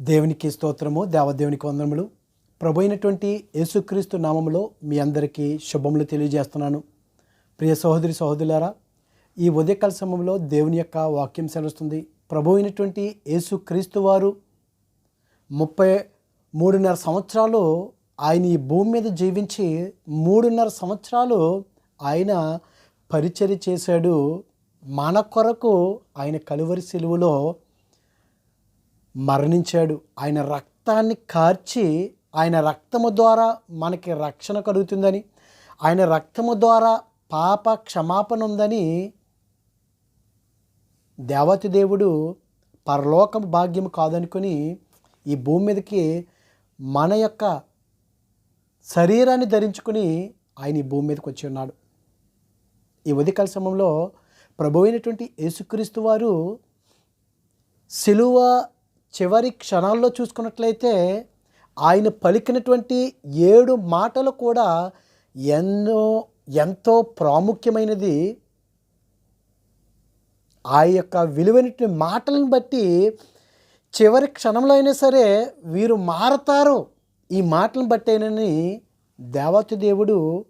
దేవునికి స్తోత్రము దేవదేవునికి వందనములు. ప్రభు అయినటువంటి యేసుక్రీస్తు నామములో మీ అందరికీ శుభములు తెలియజేస్తున్నాను. ప్రియ సహోదరి సహోదరులారా ఈ ఉదయకాల సమయంలో దేవుని యొక్క వాక్యం సెలవుస్తుంది. ప్రభు అయినటువంటి యేసుక్రీస్తు వారు ముప్పై మూడున్నర సంవత్సరాలు ఆయన ఈ భూమి మీద జీవించి మూడున్నర సంవత్సరాలు ఆయన పరిచర్య చేశాడు. మన కొరకు ఆయన కలువరి సెలువులో మరణించాడు. ఆయన రక్తాన్ని కార్చి ఆయన రక్తము ద్వారా మనకి రక్షణ కలుగుతుందని ఆయన రక్తము ద్వారా పాప క్షమాపణ ఉందని దేవతి దేవుడు పరలోకం భాగ్యం కాదనుకొని ఈ భూమి మీదకి మన యొక్క శరీరాన్ని ధరించుకుని ఆయన ఈ భూమి మీదకి వచ్చి ఉన్నాడు. ఈ ఉదయకాల సమయంలో ప్రభు అయినటువంటి యేసుక్రీస్తు వారు సిలువ చివరి క్షణాల్లో చూసుకున్నట్లయితే ఆయన పలికినటువంటి ఏడు మాటలు కూడా ఎన్నో ఎంతో ప్రాముఖ్యమైనది. ఆ యొక్క విలువైన మాటలను బట్టి చివరి క్షణంలో అయినా సరే వీరు మారతారు. ఈ మాటలను బట్టి అయినని దేవత దేవుడు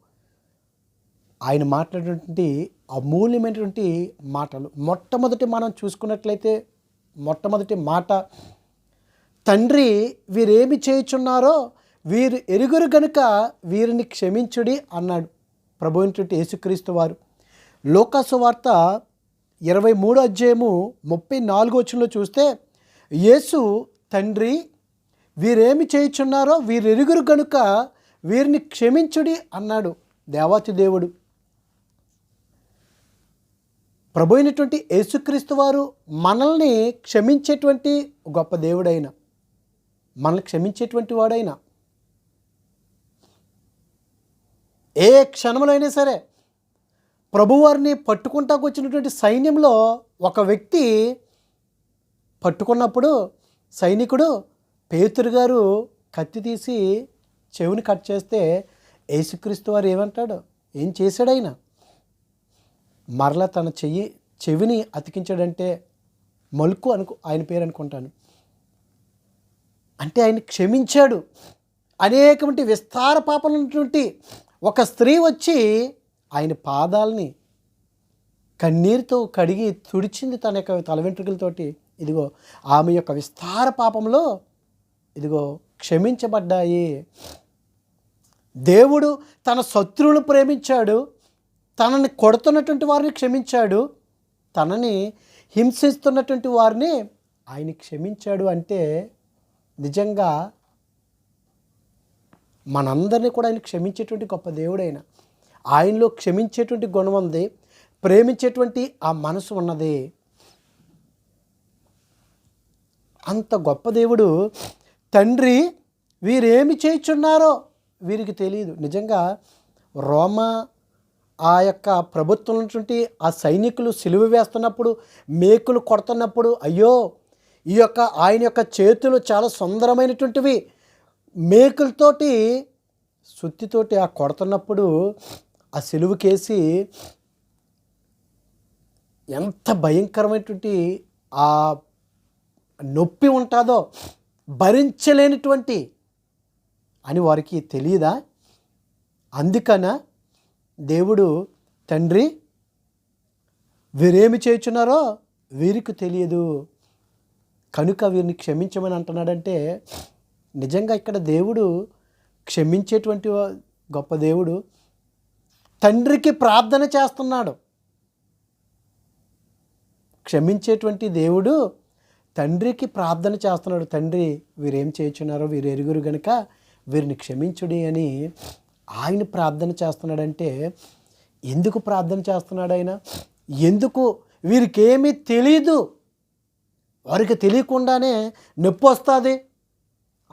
ఆయన మాట్లాడినటువంటి అమూల్యమైనటువంటి మాటలు. మొట్టమొదటి మనం చూసుకున్నట్లయితే మొట్టమొదటి మాట తండ్రి వీరేమి చేయుచున్నారో వీరు ఎరుగురు గనుక వీరిని క్షమించుడి అన్నాడు ప్రభు అయినటువంటి యేసుక్రీస్తు వారు. లోకాసు వార్త ఇరవై మూడు అధ్యాయము ముప్పై నాలుగు వచ్చంలో చూస్తే యేసు తండ్రి వీరేమి చేయుచున్నారో వీరెరుగురు గనుక వీరిని క్షమించుడి అన్నాడు దేవాతి దేవుడు. ప్రభు అయినటువంటి యేసుక్రీస్తు వారు మనల్ని క్షమించేటువంటి గొప్ప దేవుడైన మనల్ని క్షమించేటువంటి వాడైనా. ఏ క్షణంలో అయినా సరే ప్రభువారిని పట్టుకుంటాకు వచ్చినటువంటి సైన్యంలో ఒక వ్యక్తి పట్టుకున్నప్పుడు సైనికుడు పేతురు గారు కత్తి తీసి చెవిని కట్ చేస్తే యేసుక్రీస్తు వారు ఏమంటాడు? ఏం చేశాడైనా మరలా తన చెయ్యి చెవిని అతికించాడంటే మలుకు అనుకు ఆయన పేరు అనుకుంటాను. అంటే ఆయన క్షమించాడు. అనేకమంటి విస్తార పాపలున్నటువంటి ఒక స్త్రీ వచ్చి ఆయన పాదాలని కన్నీరుతో కడిగి తుడిచింది తన యొక్క తల వెంట్రుకలతోటి ఇదిగో ఆమె యొక్క విస్తార పాపంలో ఇదిగో క్షమించబడ్డాయి. దేవుడు తన శత్రువును ప్రేమించాడు. తనని కొడుతున్నటువంటి వారిని క్షమించాడు. తనని హింసిస్తున్నటువంటి వారిని ఆయన క్షమించాడు అంటే నిజంగా మనందరినీ కూడా ఆయన క్షమించేటువంటి గొప్ప దేవుడైన ఆయనలో క్షమించేటువంటి గుణం ఉంది ప్రేమించేటువంటి ఆ మనసు ఉన్నది. అంత గొప్ప దేవుడు తండ్రి వీరేమి చేయుచున్నారో వీరికి తెలియదు నిజంగా రోమా ఆ యొక్క ప్రభుత్వం ఉన్నటువంటి ఆ సైనికులు సిలువ వేస్తున్నప్పుడు మేకులు కొడుతున్నప్పుడు అయ్యో ఈ యొక్క ఆయన యొక్క చేతులు చాలా సుందరమైనటువంటివి. మేకులతోటి సుత్తితోటి ఆ కొడుతున్నప్పుడు ఆ సెలువుకేసి ఎంత భయంకరమైనటువంటి ఆ నొప్పి ఉంటుందో భరించలేనిటువంటి అని వారికి తెలియదా? అందుకన దేవుడు తండ్రి వీరేమి చేయుచున్నారో వీరికి తెలియదు. కనుక వీరిని క్షమించమని అంటున్నాడంటే నిజంగా ఇక్కడ దేవుడు క్షమించేటువంటి గొప్ప దేవుడు తండ్రికి ప్రార్థన చేస్తున్నాడు. క్షమించేటువంటి దేవుడు తండ్రికి ప్రార్థన చేస్తున్నాడు. తండ్రి వీరేం చేయించున్నారో వీరు ఎరుగురు గనుక వీరిని క్షమించుడి అని ఆయన ప్రార్థన చేస్తున్నాడంటే ఎందుకు ప్రార్థన చేస్తున్నాడు ఆయన? ఎందుకు? వీరికేమీ తెలీదు. వారికి తెలియకుండానే నొప్పి వస్తుంది.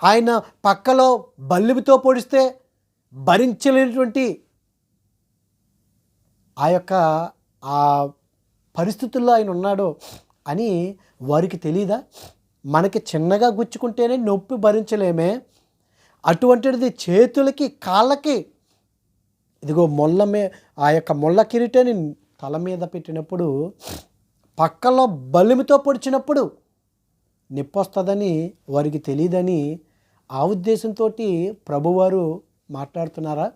ఆయన పక్కలో బల్లితో పొడిస్తే భరించలేనటువంటి ఆ యొక్క ఆ పరిస్థితుల్లో ఆయన ఉన్నాడు అని వారికి తెలియదా మనకి చిన్నగా గుచ్చుకుంటేనే నొప్పి భరించలేమే. అటువంటిది చేతులకి కాళ్ళకి. ఇదిగో మొల్ల మే ఆ యొక్క మొల్ల కిరీటాన్ని తల మీద పెట్టినప్పుడు పక్కలో బలిమితో పొడిచినప్పుడు నిప్పొస్తుందని వారికి తెలియదని ఆ ఉద్దేశంతో ప్రభువారు మాట్లాడుతున్నారా?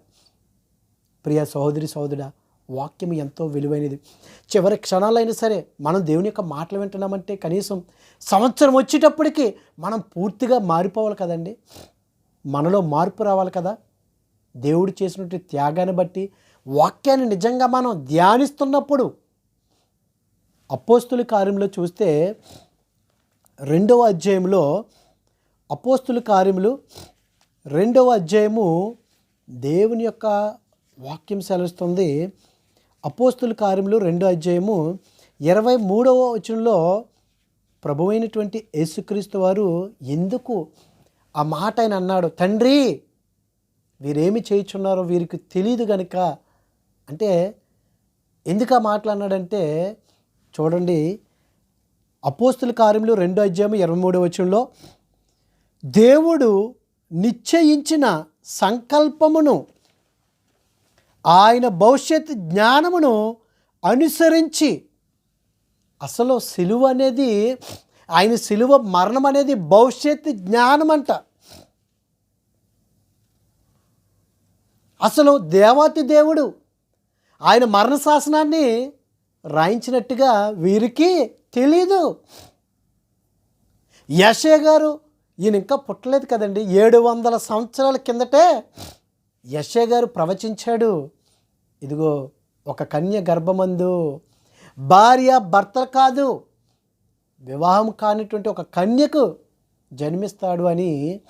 ప్రియ సహోదరి సహోదరుడా వాక్యం ఎంతో విలువైనది. చివరి క్షణాలైనా సరే మనం దేవుని యొక్క మాటలు వింటున్నామంటే కనీసం సంవత్సరం వచ్చేటప్పటికి మనం పూర్తిగా మారిపోవాలి కదండి. మనలో మార్పు రావాలి కదా. దేవుడు చేసినటువంటి త్యాగాన్ని బట్టి వాక్యాన్ని నిజంగా మనం ధ్యానిస్తున్నప్పుడు అపోస్తుల కార్యంలో చూస్తే రెండవ అధ్యాయంలో అపోస్తుల కార్యములు రెండవ అధ్యాయము దేవుని యొక్క వాక్యం సెలవుస్తుంది. అపోస్తుల కార్యములు రెండో అధ్యాయము ఇరవై మూడవ వచనంలో ప్రభువైనటువంటి యేసుక్రీస్తు వారు ఎందుకు ఆ మాట ఆయన అన్నాడు తండ్రి వీరేమి చేయుచున్నారో వీరికి తెలియదు గనుక. అంటే ఎందుకు ఆ మాటలు అన్నాడంటే చూడండి అపోస్తుల కార్యములు రెండో అధ్యాయం ఇరవై మూడో వచనంలో దేవుడు నిశ్చయించిన సంకల్పమును ఆయన భవిష్యత్ జ్ఞానమును అనుసరించి అసలు సిలువ అనేది ఆయన సిలువ మరణం అనేది భవిష్యత్ జ్ఞానం అంట అసలు దేవాతి దేవుడు ఆయన మరణ శాసనాన్ని రాయించినట్టుగా వీరికి తెలీదు. యశే గారు ఈయన ఇంకా పుట్టలేదు కదండి. ఏడు వందల సంవత్సరాల కిందటే యశే గారు ప్రవచించాడు. ఇదిగో ఒక కన్య గర్భమందు భార్య భర్త కాదు వివాహం కానిటువంటి ఒక కన్యకు జన్మిస్తాడు అని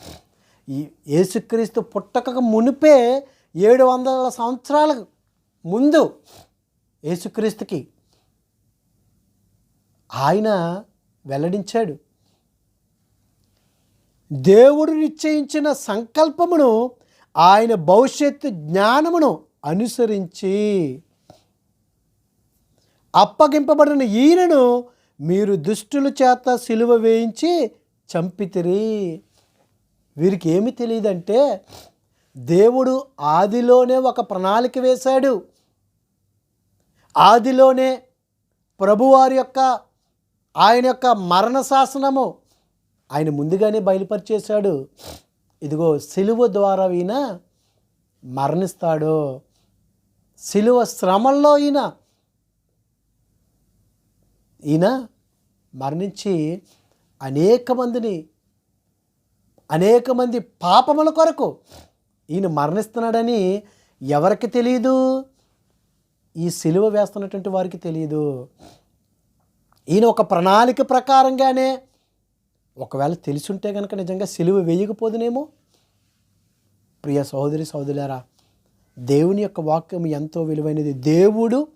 ఈ యేసుక్రీస్తు పుట్టక మునిపే ఏడు వందల సంవత్సరాల ముందు యేసుక్రీస్తుకి ఆయన వెల్లడించాడు. దేవుడు నిశ్చయించిన సంకల్పమును ఆయన భవిష్యత్తు జ్ఞానమును అనుసరించి అప్పగింపబడిన ఈయనను మీరు దుష్టుల చేత సిలువ వేయించి చంపితిరి. వీరికి ఏమి తెలియదంటే దేవుడు ఆదిలోనే ఒక ప్రణాళిక వేశాడు. ఆదిలోనే ప్రభువారి యొక్క ఆయన యొక్క మరణ శాసనము ఆయన ముందుగానే బయలుపరిచేశాడు. ఇదిగో సిలువ ద్వారా ఈయన మరణిస్తాడు. సిలువ శ్రమంలో ఈయన ఈయన మరణించి అనేక మందిని అనేక మంది పాపముల కొరకు ఈయన మరణిస్తున్నాడని ఎవరికి తెలియదు ఈ సిలువ వేస్తున్నటువంటి వారికి తెలియదు ఈయన ఒక ప్రణాళిక ప్రకారంగానే ఒకవేళ తెలుసుంటే కనుక నిజంగా సిలువ వేయకపోదునేమో? ప్రియ సహోదరి సహోదరులారా దేవుని యొక్క వాక్యం ఎంతో విలువైనది. దేవుడు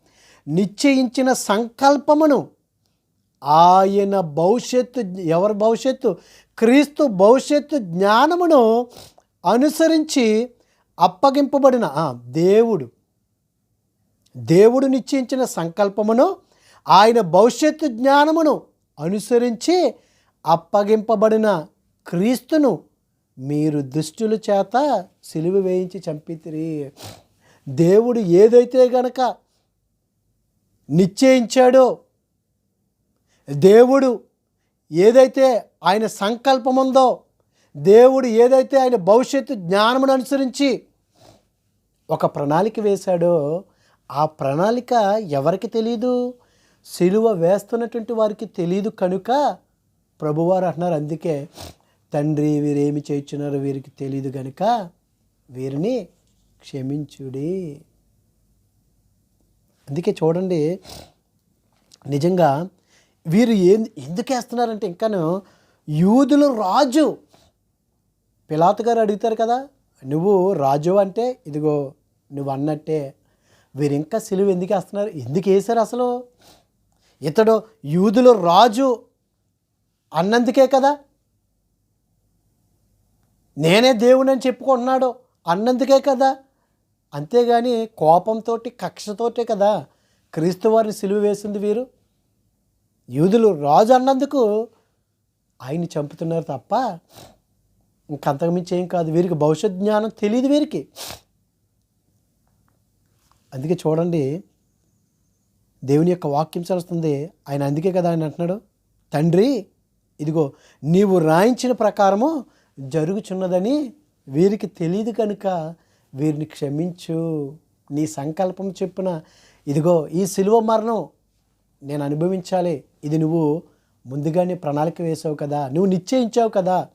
నిశ్చయించిన సంకల్పమును ఆయన భవిష్యత్తు ఎవరి భవిష్యత్తు? క్రీస్తు భవిష్యత్తు జ్ఞానమును అనుసరించి అప్పగింపబడిన దేవుడు. దేవుడు నిశ్చయించిన సంకల్పమును ఆయన భవిష్యత్తు జ్ఞానమును అనుసరించి అప్పగింపబడిన క్రీస్తును మీరు దుష్టుల చేత సిలువ వేయించి చంపితిరి. దేవుడు ఏదైతే గనక నిశ్చయించాడో దేవుడు ఏదైతే ఆయన సంకల్పం ఉందో దేవుడు ఏదైతే ఆయన భవిష్యత్తు జ్ఞానమును అనుసరించి ఒక ప్రణాళిక వేశాడో ఆ ప్రణాళిక ఎవరికి తెలియదు సిలువ వేస్తున్నటువంటి వారికి తెలియదు కనుక ప్రభువారు అంటున్నారు అందుకే తండ్రి వీరేమి చేయించున్నారో వీరికి తెలియదు కనుక వీరిని క్షమించుడి. అందుకే చూడండి నిజంగా వీరు ఏ ఎందుకు వేస్తున్నారంటే ఇంకాను యూదులు రాజు పిలాతు గారు అడుగుతారు కదా నువ్వు రాజు అంటే ఇదిగో నువ్వు అన్నట్టే వీరు ఇంకా సిలువ ఎందుకు వేస్తున్నారు? ఎందుకు వేశారు అసలు? ఇతడు యూదులు రాజు అన్నందుకే కదా? నేనే దేవుడని చెప్పుకుంటున్నాడు అన్నందుకే కదా? అంతేగాని కోపంతో కక్షతోటే కదా క్రీస్తు వారిని సిలువ వేసింది వీరు? యూదులు రాజు అన్నందుకు ఆయన్ని చంపుతున్నారు తప్ప ఇంకంతకుమించి ఏం కాదు. వీరికి భవిష్యత్ జ్ఞానం తెలియదు వీరికి. అందుకే చూడండి దేవుని యొక్క వాక్యం చదువుతుంది ఆయన అందుకే కదా ఆయన అంటున్నాడు తండ్రి ఇదిగో నీవు రాయించిన ప్రకారము జరుగుచున్నదని వీరికి తెలియదు కనుక వీరిని క్షమించు. నీ సంకల్పం చెప్పిన ఇదిగో ఈ సిలువ మరణం నేను అనుభవించాలి. ఇది నువ్వు ముందుగానే ప్రణాళిక వేసావు కదా నువ్వు నిశ్చయించావు కదా.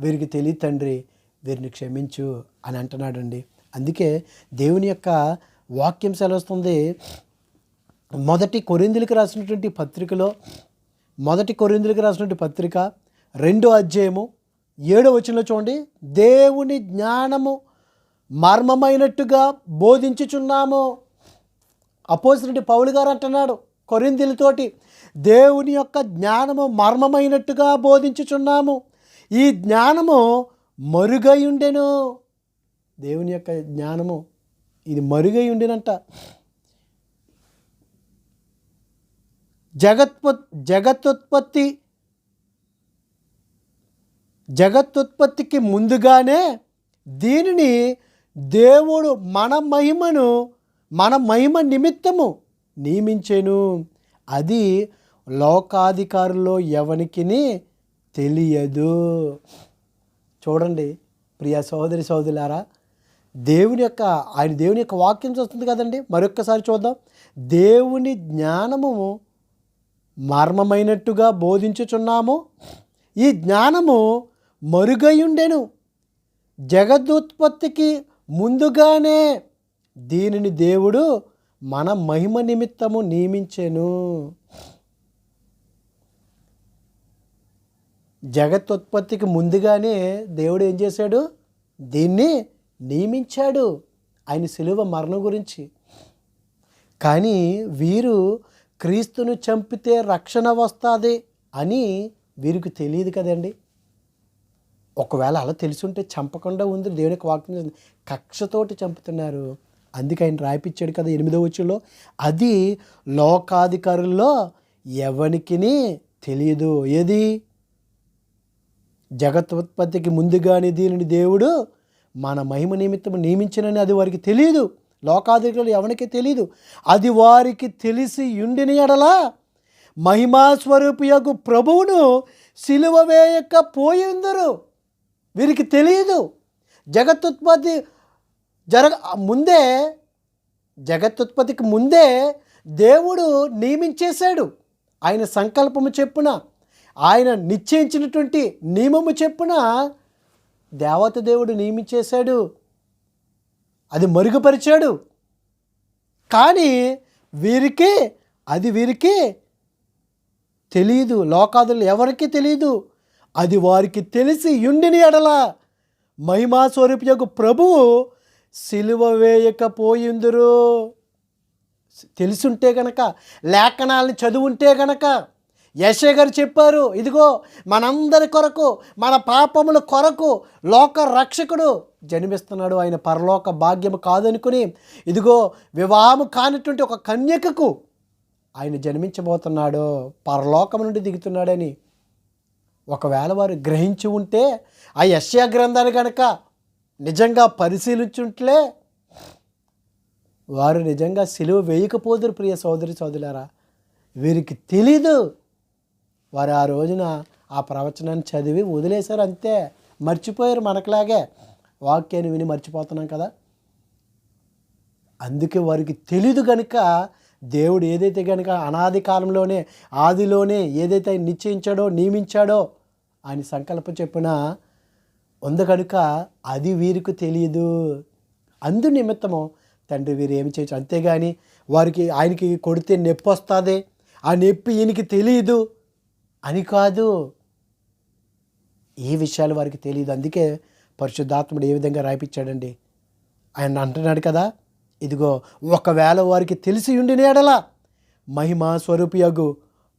వీరికి తెలియదు తండ్రి వీరిని క్షమించు అని అంటున్నాడండి. అందుకే దేవుని యొక్క వాక్యం సెలవుస్తుంది మొదటి కొరిందులకు రాసినటువంటి పత్రికలో మొదటి కొరిందులకు రాసినటువంటి పత్రిక రెండో అధ్యాయము ఏడో వచనంలో చూడండి. దేవుని జ్ఞానము మర్మమైనట్టుగా బోధించుచున్నాము. అపోజిట్ పౌలు గారు అంటున్నాడు కొరిందులతోటి దేవుని యొక్క జ్ఞానము మర్మమైనట్టుగా బోధించుచున్నాము. ఈ జ్ఞానము మరుగై ఉండెను దేవుని యొక్క జ్ఞానము ఇది మరుగై ఉండినంట జగత్ప జగత్తుత్పత్తి జగత్తుత్పత్తికి ముందుగానే దీనిని దేవుడు మన మహిమను మన మహిమ నిమిత్తము నియమించెను. అది లోకాధికారుల్లో ఎవనికిని తెలియదు. చూడండి ప్రియ సహోదరి సహోదరులారా దేవుని యొక్క ఆయన దేవుని యొక్క వాక్యం చూస్తుంది కదండి. మరొక్కసారి చూద్దాం. దేవుని జ్ఞానము మర్మమైనట్టుగా బోధించుచున్నాము. ఈ జ్ఞానము మరుగయుండెను. జగదుత్పత్తికి ముందుగానే దీనిని దేవుడు మన మహిమ నిమిత్తము నియమించెను. జగత్తుత్పత్తికి ముందుగానే దేవుడు ఏం చేశాడు? దీన్ని నియమించాడు. ఆయన సిలువ మరణం గురించి. కానీ వీరు క్రీస్తును చంపితే రక్షణ వస్తుంది అని వీరికి తెలియదు కదండి. ఒకవేళ అలా తెలుసుంటే చంపకుండా ఉంది దేవునికి వాక్యం కక్షతోటి చంపుతున్నారు. అందుకే ఆయన రాయిపించాడు కదా ఎనిమిదో వచ్చులో అది లోకాధికారుల్లో ఎవరికి తెలియదు. ఏది? జగత్తుత్పత్తికి ముందుగానే దీనిని దేవుడు మన మహిమ నిమిత్తం నియమించినని అది వారికి తెలియదు. లోకాధికులు ఎవరికి తెలియదు అది వారికి తెలిసి ఉండిన ఎడలా మహిమాస్వరూపియకు ప్రభువును సిలువ వేయక పోయిందరు. వీరికి తెలియదు జగత్తుత్పత్తి జరగ ముందే జగత్తుత్పత్తికి ముందే దేవుడు నియమించేశాడు. ఆయన సంకల్పము చెప్పున ఆయన నిశ్చయించినటువంటి నియమము చెప్పున దేవత దేవుడు నియమించేశాడు. అది మరుగుపరిచాడు. కానీ వీరికి అది వీరికి తెలియదు లోకాదులు ఎవరికి తెలియదు అది వారికి తెలిసి యుండిని ఎడల మహిమా స్వరూపకు ప్రభువు సిలువ వేయకపోయిందురు. తెలుసుంటే గనక లేఖనాలను చదువుంటే గనక యశే గారు చెప్పారు ఇదిగో మనందరి కొరకు మన పాపముల కొరకు లోక రక్షకుడు జన్మిస్తున్నాడు. ఆయన పరలోక భాగ్యము కాదనుకుని ఇదిగో వివాహము కానటువంటి ఒక కన్యకకు ఆయన జన్మించబోతున్నాడు పరలోకం నుండి దిగుతున్నాడని. ఒకవేళ వారు గ్రహించి ఉంటే ఆ యశ్యా గ్రంథాన్ని కనుక నిజంగా పరిశీలించుంట్లే వారు నిజంగా సిలువ వేయకపోదురు ప్రియ సోదరి సోదరులారా. వీరికి తెలీదు వారు ఆ రోజున ఆ ప్రవచనాన్ని చదివి వదిలేశారు అంతే. మర్చిపోయారు మనకులాగే. వాక్యాన్ని విని మర్చిపోతున్నాం కదా. అందుకే వారికి తెలీదు కనుక దేవుడు ఏదైతే కనుక అనాది కాలంలోనే ఆదిలోనే ఏదైతే నిశ్చయించాడో నియమించాడో ఆయన సంకల్పం చెప్పిన ఉంది కనుక అది వీరికి తెలియదు అందు నిమిత్తము తండ్రి వీరు ఏమి చేయొచ్చు? అంతేగాని వారికి ఆయనకి కొడితే నొప్పి వస్తుంది. ఆ నొప్పి ఈయనకి తెలియదు అని కాదు ఏ విషయాలు వారికి తెలియదు అందుకే పరిశుద్ధాత్ముడు ఏ విధంగా రాయిపించాడండి ఆయన అంటున్నాడు కదా ఇదిగో ఒకవేళ వారికి తెలిసి ఉండిన ఎడల మహిమా స్వరూపియగు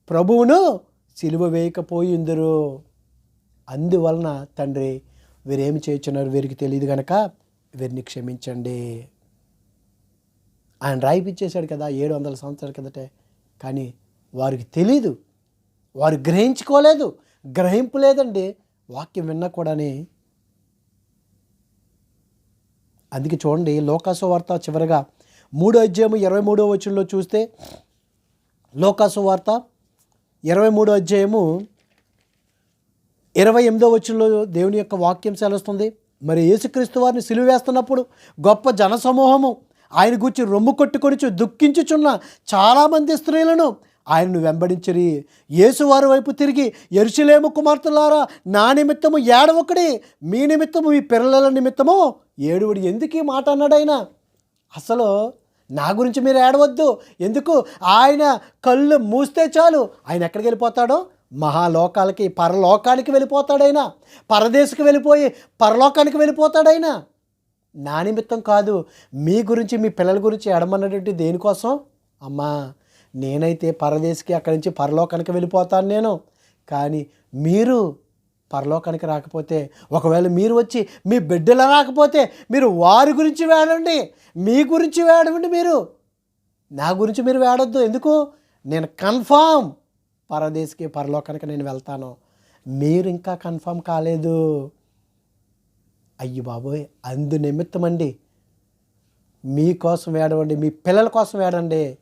ప్రభువును సిలువ వేయకపోయిందరు అందువలన తండ్రి వీరేమి చేయుచున్నారు? వీరికి తెలియదు కనుక వీరిని క్షమించండి. ఆయన రాయిపిచ్చేశాడు కదా ఏడు వందల సంవత్సరాల కిందటే. కానీ వారికి తెలీదు వారు గ్రహించుకోలేదు గ్రహింపు లేదండి. వాక్యం విన్నా కూడాని. అందుకే చూడండి లోకాసు వార్త చివరగా మూడో అధ్యాయము ఇరవై మూడో వచనంలో చూస్తే లోకాసు వార్త ఇరవై మూడో అధ్యాయము ఇరవై ఎనిమిదో వచనంలో దేవుని యొక్క వాక్యం సెలవుస్తుంది. మరి యేసుక్రీస్తు వారిని సిలువ వేస్తున్నప్పుడు గొప్ప జనసమూహము ఆయన గురించి రొమ్ము కొట్టుకొని దుఃఖించుచున్న చాలామంది స్త్రీలను ఆయనను వెంబడించరి. యేసువారి వైపు తిరిగి ఎరుసలేము కుమార్తెలారా నా నిమిత్తము ఏడవకుడి మీ నిమిత్తము మీ పిల్లల నిమిత్తము ఏడువడి. ఎందుకు ఈ మాట అన్నాడు ఆయన? అసలు నా గురించి మీరు ఏడవద్దు. ఎందుకు? ఆయన కళ్ళు మూస్తే చాలు. ఆయన ఎక్కడికి వెళ్ళిపోతాడో? మహాలోకాలకి పరలోకానికి వెళ్ళిపోతాడైనా పరదేశకు వెళ్ళిపోయి పరలోకానికి వెళ్ళిపోతాడైనా నా నిమిత్తం కాదు. మీ గురించి మీ పిల్లల గురించి ఎడమన్నటువంటి దేనికోసం? అమ్మా నేనైతే పరదేశికి అక్కడి నుంచి పరలోకానికి వెళ్ళిపోతాను నేను. కానీ మీరు పరలోకానికి రాకపోతే ఒకవేళ మీరు వచ్చి మీ బిడ్డలు రాకపోతే మీరు వారి గురించి వేడండి మీ గురించి వేడవండి మీరు. నా గురించి మీరు వేడొద్దు. ఎందుకు? నేను కన్ఫామ్ పరదేశికి పరలోకానికి నేను వెళ్తాను. మీరు ఇంకా కన్ఫామ్ కాలేదు. అయ్యి బాబోయ్ అందు నిమిత్తం అండి మీకోసం వేడవండి మీ పిల్లల కోసం వేడండి.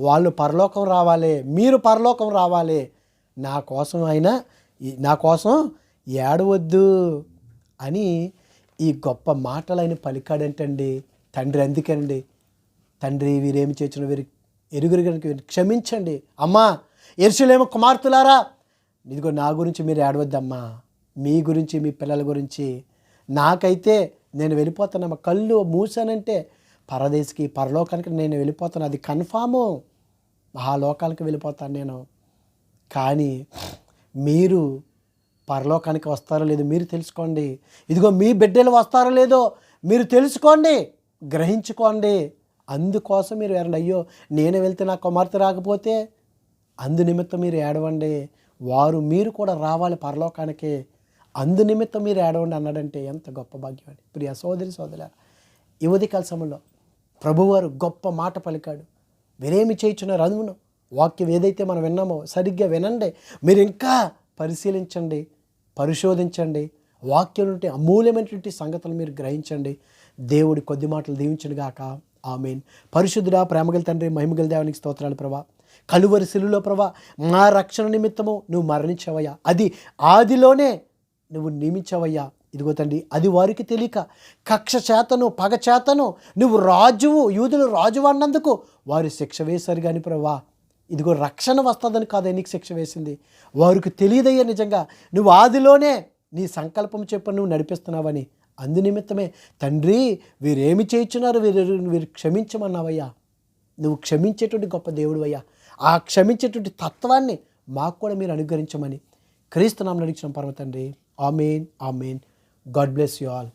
వాళ్ళు పరలోకం రావాలి మీరు పరలోకం రావాలి. నా కోసం అయినా నా కోసం ఏడవద్దు అని ఈ గొప్ప మాటలైన పలికాడేంటండి. పలికాడంటండి తండ్రి అందుకేనండి. తండ్రి వీరేమి చేసిన వీరి ఎరుగురు కనుక క్షమించండి. అమ్మా ఎరుసలేమో కుమార్తెలారా ఇదిగో నా గురించి మీరు ఏడవద్దమ్మా. మీ గురించి మీ పిల్లల గురించి. నాకైతే నేను వెళ్ళిపోతానమ్మా. కళ్ళు మూసానంటే పరదేశికి పరలోకానికి నేను వెళ్ళిపోతాను. అది కన్ఫాము. ఆ లోకాలకు వెళ్ళిపోతాను నేను. కానీ మీరు పరలోకానికి వస్తారో లేదో మీరు తెలుసుకోండి. ఇదిగో మీ బిడ్డలు వస్తారో లేదో మీరు తెలుసుకోండి. గ్రహించుకోండి. అందుకోసం మీరు ఎరండి అయ్యో నేను వెళ్తే నా కుమార్తె రాకపోతే అందు నిమిత్తం మీరు ఏడవండి. వారు మీరు కూడా రావాలి పరలోకానికి. అందు నిమిత్తం మీరు ఏడవండి అన్నాడంటే ఎంత గొప్ప భాగ్యం అండి. ప్రియ సోదరి సోదర యువతి ఉదయకాల సమయంలో ప్రభువారు గొప్ప మాట పలికాడు. మీరేమి చేయించున్నారు? అందును. వాక్యం ఏదైతే మనం విన్నామో సరిగ్గా వినండి. మీరు ఇంకా పరిశీలించండి పరిశోధించండి. వాక్యం నుండి అమూల్యమైనటువంటి సంగతులు మీరు గ్రహించండి. దేవుడి కొద్ది మాటలు దీవించండి గాక. ఆమెన్. పరిశుద్ధుడా ప్రేమగల తండ్రి మహిమగల దేవునికి స్తోత్రాలు ప్రభా. కలువరి శిలులో ప్రభా మా రక్షణ నిమిత్తము నువ్వు మరణించవయ్యా. అది ఆదిలోనే నువ్వు నియమించవయ్యా. ఇదిగో తండ్రి అది వారికి తెలియక కక్ష చేతను పగ చేతను నువ్వు రాజువు యూదులు రాజువు అన్నందుకు వారు శిక్ష వేశారు కానీ ప్రభా. ఇదిగో రక్షణ వస్తుందని కాదు నీకు శిక్ష వేసింది. వారికి తెలియదయ్యా నిజంగా నువ్వు ఆదిలోనే నీ సంకల్పం చెప్ప నువ్వు నడిపిస్తున్నావని. అందునిమిత్తమే తండ్రి వీరేమి చేయించున్నారు వీరు వీరు క్షమించమన్నావయ్యా. నువ్వు క్షమించేటువంటి గొప్ప దేవుడు అయ్యా ఆ క్షమించేటువంటి తత్వాన్ని మాకు కూడా మీరు అనుగ్రహించమని క్రీస్తు నామం నడిచిన పర్వ తండ్రి. Amen amen God bless you all.